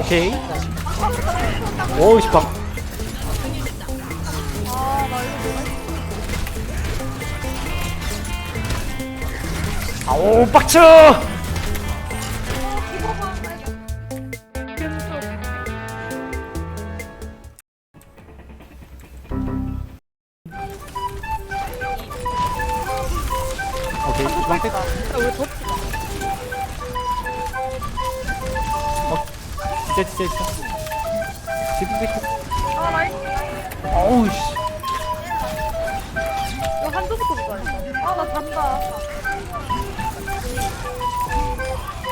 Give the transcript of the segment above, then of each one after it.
오케이. 오우 씨발. 아오 빡쳐. 오케이 주방 뺐. 야 진짜 진짜 진짜. 뺐. 아 라인 어우 씨. 이거 한조부터 보자 아나 잔다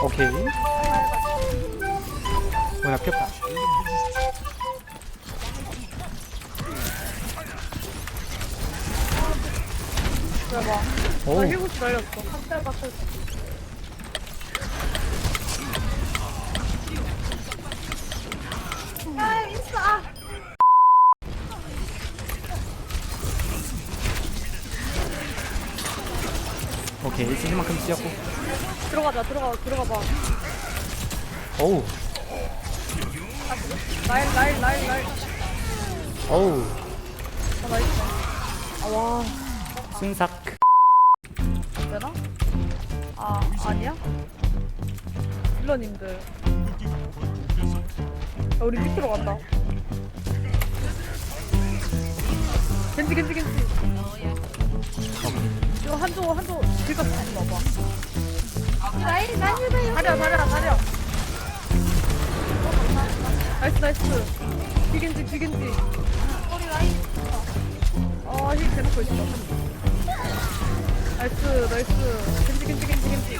오케이. 뭐야 폈다. 대박 오. 나 힐구치 날렸어 한대 맞췄어 아 있어 아. 오케이 쓰지만큼 쓰였고. 들어가자 들어가 들어가 봐 어우 라인 라인 라인 라인 어우 아 나이스 아와 순삭. 되나? 아 아니야? 야, 우리 밑으로 간다. 겐지 겐지 겐지. 이거 한조 한조 길가 쓰지 마봐. 라인 라인 해봐요. 다리야 다리야 다리야. 나이스 나이스. 뒤겐지 뒤겐지. 우리 라인. 아 힐 대놓고 있어. 나이스 나이스. 겐지 겐지 겐지 겐지.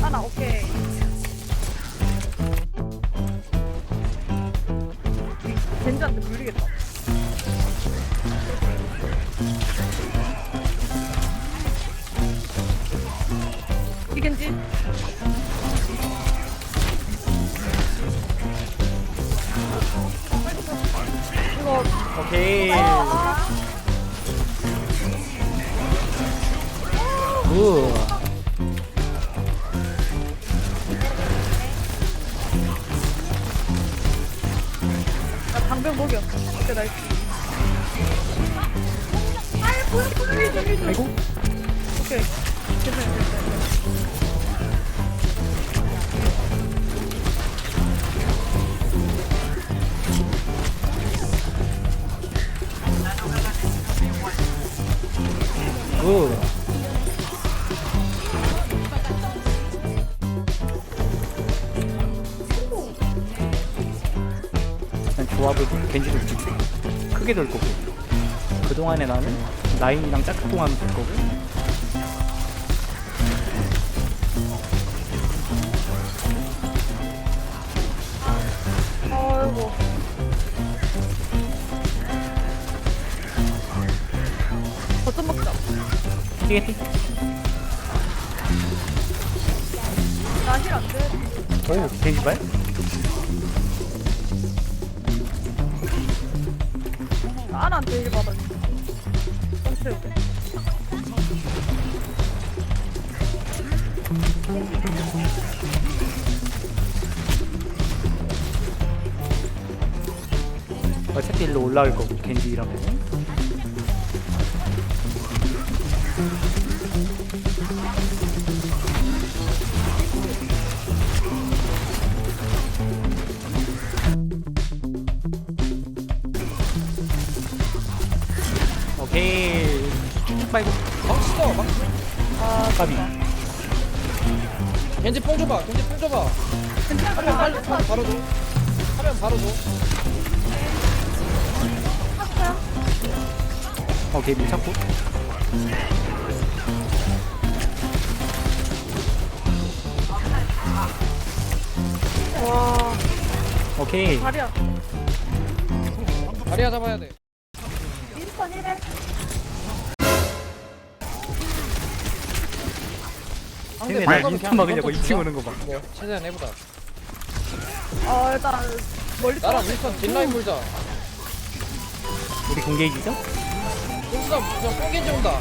하나 오케이 이 겐지한테 물리겠다 이 겐지 이거 오케이. 아, 우. 나 방병 먹여 오케이 나이스. 아이고. 오케이 괜찮아 괜찮아 우. 조합을 겐지를 좀 크게 돌 거고. 그동안에 나는 라인이랑 짝꿍하면 될 거고. 아이고 거점 먹자. 띠게띠 나힐 안 돼. 오 겐지 발 힐 받아 좀 채우게 어차피 일로 올라올 거고 겐지 이러면 쭉쭉 빨고. 망치 써 망치 아 까비. 겐지 뽕 줘봐. 겐지 뽕 줘봐. 하면 빨리 하면 바로 줘. 하면 바로 줘. 오케이 못 찾고 와. 오케이. 다리야. 다리야 잡아야 돼 쟤네 날 방금 인스타 그냥 막으려고 이것도 2층 주자. 오는 거봐. 뭐 최대한 해보자. 아 일단 멀리 나랑. 윈스턴 딜라인 물자. 우리 공개이지죠? 윈스턴 그냥 뽕겐지 온다.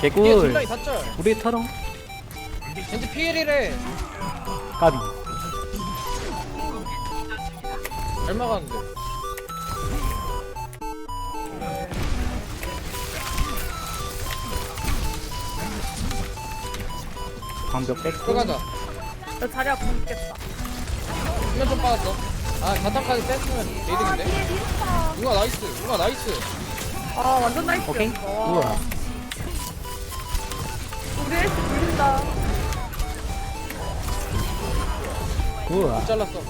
뒤에 개꿀 딜라인 우리 털어 겐지 피일이래. 까비. 잘 막았는데 방벽 뺐고 들어가자 나 자리야 굶겠다. 수면 좀 빠졌어 아 바탕까지 뺐으면 아 레이딩인데 누가 나이스 누가 나이스 아 완전 나이스. 오케이 우와 우리 애쉬 물린다. 우와 못 잘랐어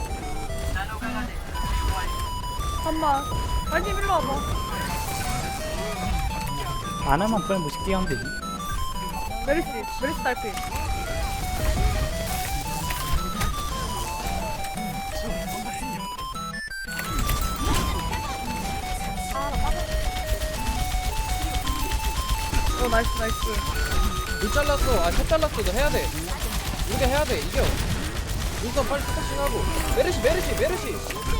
잠만. 아니 일로 와봐. 하나만 풀면 뭐 쉽게 하면 되지 메리시 메리시 딸피. 어 나이스 나이스. 못 잘랐어. 아첫 잘랐어 너 해야 돼. 우리가 해야 돼. 이겨. 우선 빨리 스타싱 하고. 메르시 메르시 메르시.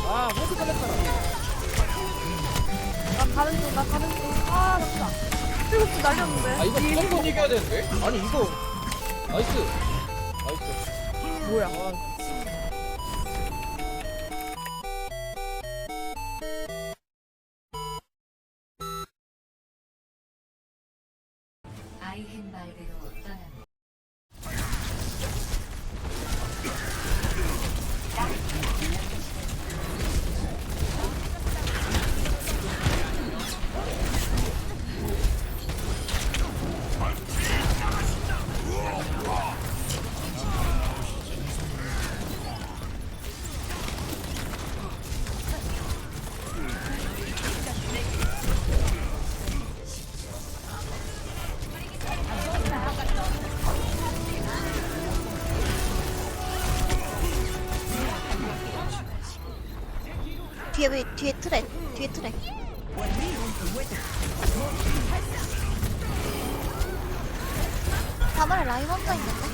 아 모두 잘렸잖아. 나 가는 중, 나 가는 중. 아, 나쁘다. 일곱 시 날렸는데. 아 이거 이 무조건 이겨야 되는데? 아니 이거. 나이스 뭐야? 뒤에 왜 뒤에 트랙 뒤에 트랙. 다발에 라인 혼자 있는데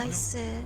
나이스